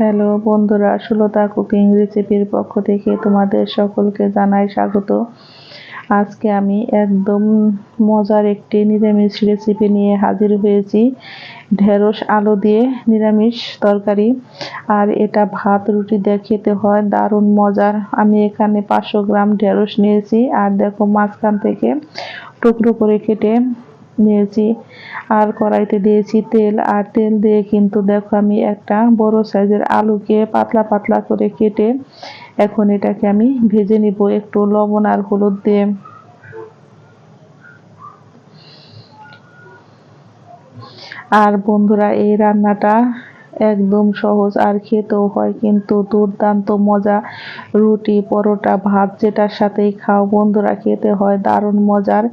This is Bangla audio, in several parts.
হ্যালো বন্ধুরা, সুলতা কুকিং রেসিপির পক্ষ থেকে তোমাদের সকলকে জানাই স্বাগত। আজকে আমি একদম মজার একটি নিরামিষ রেসিপি নিয়ে হাজির হয়েছি। ঢেঁড়স আলু দিয়ে নিরামিষ তরকারি, আর এটা ভাত রুটি দিয়ে খেতে হয়, দারুণ মজার। আমি এখানে পাঁচশো গ্রাম ঢেঁড়স নিয়েছি, আর দেখো মাঝখান থেকে টুকরো করে কেটে নিয়েছি। আর কড়াইতে দিয়েছি তেল। আর তেল দিয়ে কিন্তু দেখো আমি একটা বড় সাইজের আলুকে পাতলা পাতলা করে কেটে এখন এটাকে আমি ভেজে নিব একটু লবণ আর হলুদ দিয়ে। আর বন্ধুরা, এই রান্নাটা একদম সহজ আর খেতেও হয় কিন্তু দুর্দান্ত মজা। রুটি, পরোটা, ভাত যেটার সাথেই খাও বন্ধুরা, খেতে হয় দারুণ মজার।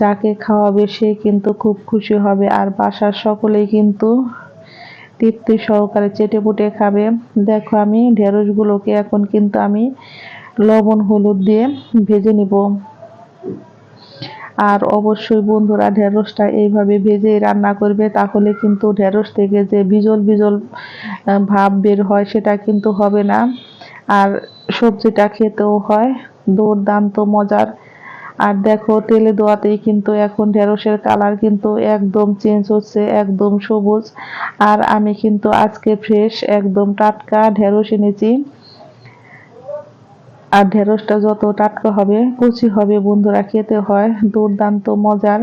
যাকে খাওয়াবে সে কিন্তু খুব খুশি হবে আর বাসার সকলেই কিন্তু তৃপ্তি সহকারে চেটে পুটে খাবে। দেখো আমি ঢেঁড়সগুলোকে এখন কিন্তু আমি লবণ, হলুদ দিয়ে ভেজে নিব। আর অবশ্যই বন্ধুরা ঢেঁড়সটা এইভাবে ভেজে রান্না করবে, তাহলে কিন্তু ঢেঁড়স থেকে যে বিজল বিজল ভাব বের হয় সেটা কিন্তু হবে না। আর সবজিটা খেতেও হয়, দুর্দান্ত মজার আর দেখো, তেলে দোয়াতেই কিন্তু এখন ঢেঁড়সের কালার কিন্তু একদম চেঞ্জ হচ্ছে, একদম সবুজ। আর আমি কিন্তু আজকে ফ্রেশ একদম টাটকা ঢেঁড়স এনেছি। আর ঢেঁড়সটা যত টাটকা হবে, কুচি হবে বন্ধুরা, খেতে হয়। দুর্দান্ত মজার।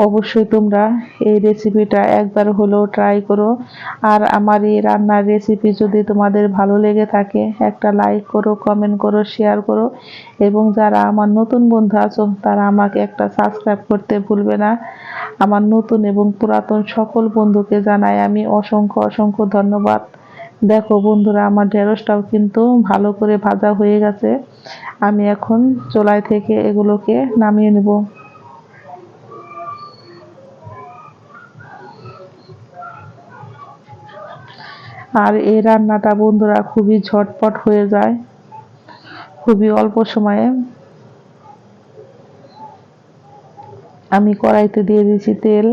অবশ্যই তোমরা এই রেসিপিটা একবার হলেও ট্রাই করো। আর আমার এই রান্নার রেসিপি যদি তোমাদের ভালো লেগে থাকে, একটা লাইক করো কমেন্ট করো শেয়ার করো। এবং যারা আমার নতুন বন্ধু আছো, তারা আমাকে একটা সাবস্ক্রাইব করতে ভুলবে না। আমার নতুন এবং পুরাতন সকল বন্ধুকে জানাই আমি অসংখ্য অসংখ্য ধন্যবাদ। দেখো বন্ধুরা, আমার ঢেঁড়সটাও কিন্তু ভালো করে ভাজা হয়ে গেছে। আমি এখন চোলাই থেকে এগুলোকে নামিয়ে নেব। আর এই রান্নাটা বন্ধুরা খুবই ঝটপট হয়ে যায়। খুবই অল্প সময়ে। আমি কড়াইতে দিয়ে দিয়েছি তেল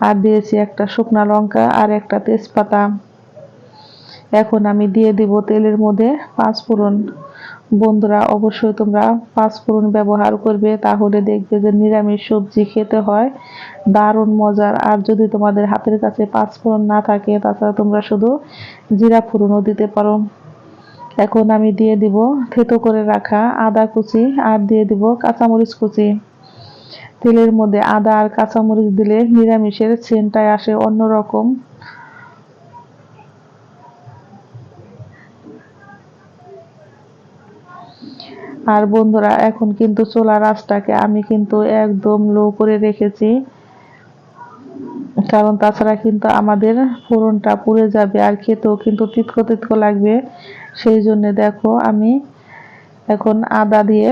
আর দিয়েছি একটা শুকনো লঙ্কা আর একটা তেজপাতা। এখন আমি দিয়ে দিব তেলের মধ্যে পাঁচ ফোড়ন বন্ধুরা, অবশ্যই তোমরা পাঁচফোড়ন ব্যবহার করবে, তাহলে দেখবে যে নিরামিষ সবজি খেতে হয়। দারুণ মজার। আর যদি তোমাদের হাতের কাছে পাঁচফোড়ন না থাকে, তাছাড়া তোমরা শুধু জিরা ফোড়নও দিতে পারো। এখন আমি দিয়ে দিব থেতো করে রাখা আদা কুচি আর দিয়ে দিব কাঁচামরিচ কুচি। তেলের মধ্যে আদা আর কাঁচামরিচ দিলে নিরামিষের সেন্টায় আসে অন্যরকম। আর বন্ধুরা, এখন কিন্তু চোলা রাসটাকে আমি কিন্তু একদম লো করে রেখেছি। কারণ তাছাড়া কিন্তু আমাদের ফোড়নটা পুড়ে যাবে আর খেতেও কিন্তু তিতকো তিতকো লাগবে। সেই জন্যে দেখো আমি এখন আদা দিয়ে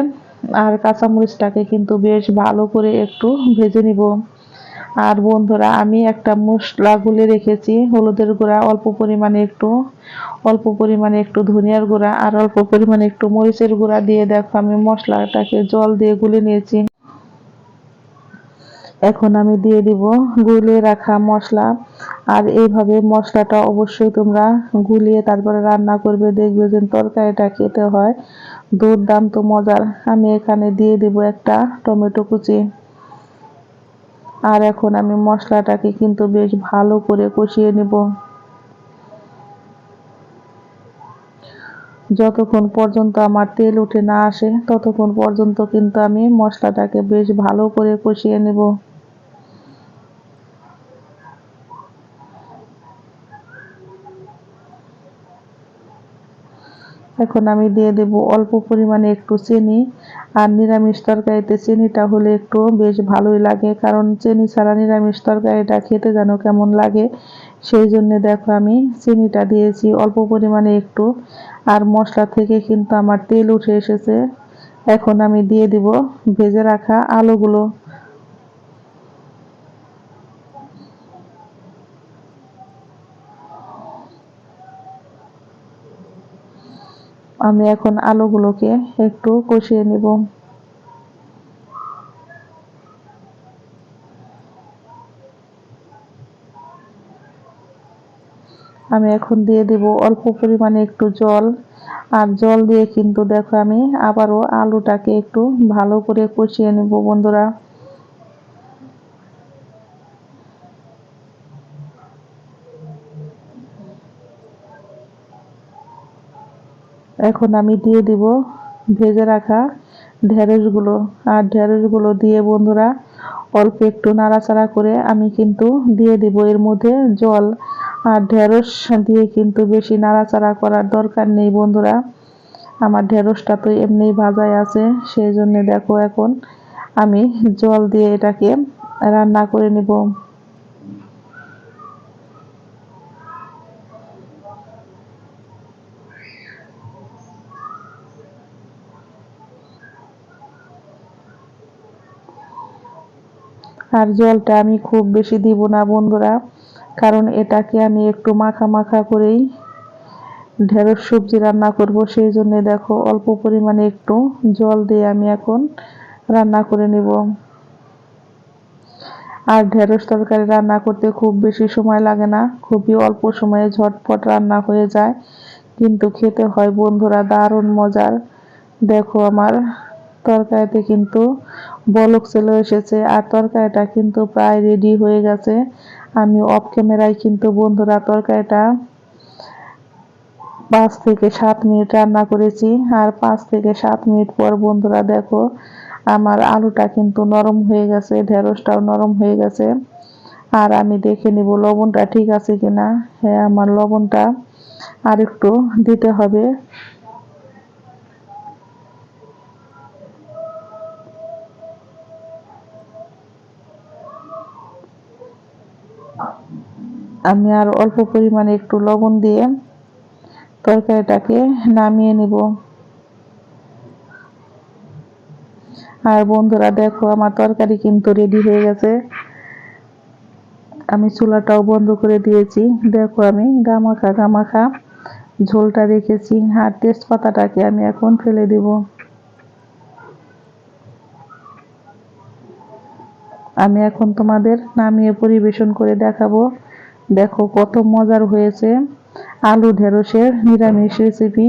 আর কাঁচামরিচটাকে কিন্তু বেশ ভালো করে একটু ভেজে নিব। আর বন্ধুরা, আমি একটা মশলা গুলে রেখেছি, হলুদের গুঁড়া, অল্প পরিমাণে একটু, অল্প পরিমাণে একটু ধনিয়ার গুঁড়া আর অল্প পরিমাণে একটু মরিচের গুঁড়া দিয়ে দেখো আমি মশলাটাকে জল দিয়ে গুলে নিয়েছি। এখন আমি দিয়ে দিব গুলিয়ে রাখা মশলা আর এইভাবে মশলাটা অবশ্যই তোমরা গুলিয়ে তারপরে রান্না করবে, দেখবে যে তরকারিটা খেতে হয়। দুর্দান্ত মজার। আমি এখানে দিয়ে দিব একটা টমেটো কুচি। আর এখন আমি মশলাটাকে কিন্তু বেশ ভালো করে কষিয়ে নেব। যতক্ষণ পর্যন্ত আমার তেল উঠে না আসে, ততক্ষণ পর্যন্ত কিন্তু আমি মশলাটাকে বেশ ভালো করে কষিয়ে নেব। এখন আমি দিয়ে দেব অল্প পরিমাণে একটু চিনি আর নিরামিষ তরকারিতে চিনিটা হলে একটু বেশ ভালোই লাগে, কারণ চিনি ছাড়া নিরামিষ তরকারিটা খেতে যেন কেমন লাগে। সেই জন্যে দেখো আমি চিনিটা দিয়েছি অল্প পরিমাণে একটু আর মশলা থেকে কিন্তু আমার তেল উঠে এসেছে। এখন আমি দিয়ে দিব ভেজে রাখা আলুগুলো। আমি এখন আলুগুলোকে একটু কষিয়ে নেব। আমি এখন দিয়ে দেব অল্প পরিমাণে একটু জল। আর জল দিয়ে কিন্তু দেখো আমি আবারও আলুটাকে একটু ভালো করে কষিয়ে নেব বন্ধুরা। এখন আমি দিয়ে দিব ভেজে রাখা ঢেঁড়সগুলো। আর ঢেঁড়সগুলো দিয়ে বন্ধুরা অল্প একটু নাড়াচাড়া করে আমি কিন্তু দিয়ে দিব এর মধ্যে জল। আর ঢেঁড়স দিয়ে কিন্তু বেশি নাড়াচাড়া করার দরকার নেই বন্ধুরা। আমার ঢেঁড়সটা তো এমনি ভাজাই আছে, সেই জন্য দেখো এখন আমি জল দিয়ে এটাকে রান্না করে নেব। আর জলটা আমি খুব বেশি দিব না বন্ধুরা, কারণ এটাকে আমি একটু মাখা মাখা করেই ঢেঁড়স সবজি রান্না করব। সেই জন্য দেখো অল্প পরিমাণে একটু জল দিয়ে আমি এখন রান্না করে নেব। আর ঢেঁড়স তরকারি রান্না করতে খুব বেশি সময় লাগে না, খুবই অল্প সময়ে ঝটপট রান্না হয়ে যায়। কিন্তু খেতে হয় বন্ধুরা দারুণ মজার। দেখো আমার তরকারিতে কিন্তু বলক চলে এসেছে আর তরকারিটা কিন্তু প্রায় রেডি হয়ে গেছে। আমি অফ ক্যামেরায় কিন্তু বন্ধুরা তরকারিটা পাঁচ থেকে সাত মিনিট রান্না করেছি আর পাঁচ থেকে সাত মিনিট পর বন্ধুরা দেখো আমার আলুটা কিন্তু নরম হয়ে গেছে, ঢেঁড়সটাও নরম হয়ে গেছে। আর আমি দেখে নিব লবণটা ঠিক আছে কিনা। হ্যাঁ আমার লবণটা আর একটু দিতে হবে। আমি আর অল্প পরিমাণে একটু লবণ দিয়ে তরকারিটাকে নামিয়ে নিব। আর বন্ধুরা, দেখো, আমার তরকারি কিন্তু রেডি হয়ে গেছে। আমি চুলাটাও বন্ধ করে দিয়েছি। দেখো, আমি গামাখা গামাখা ঝোলটা রেখেছি আর তেজপাতাটাকে আমি এখন ফেলে দিব। আমি এখন তোমাদের নামিয়ে পরিবেশন করে দেখাবো। দেখো কত মজার হয়েছে। আলু ঢেঁড়সের নিরামিষ রেসিপি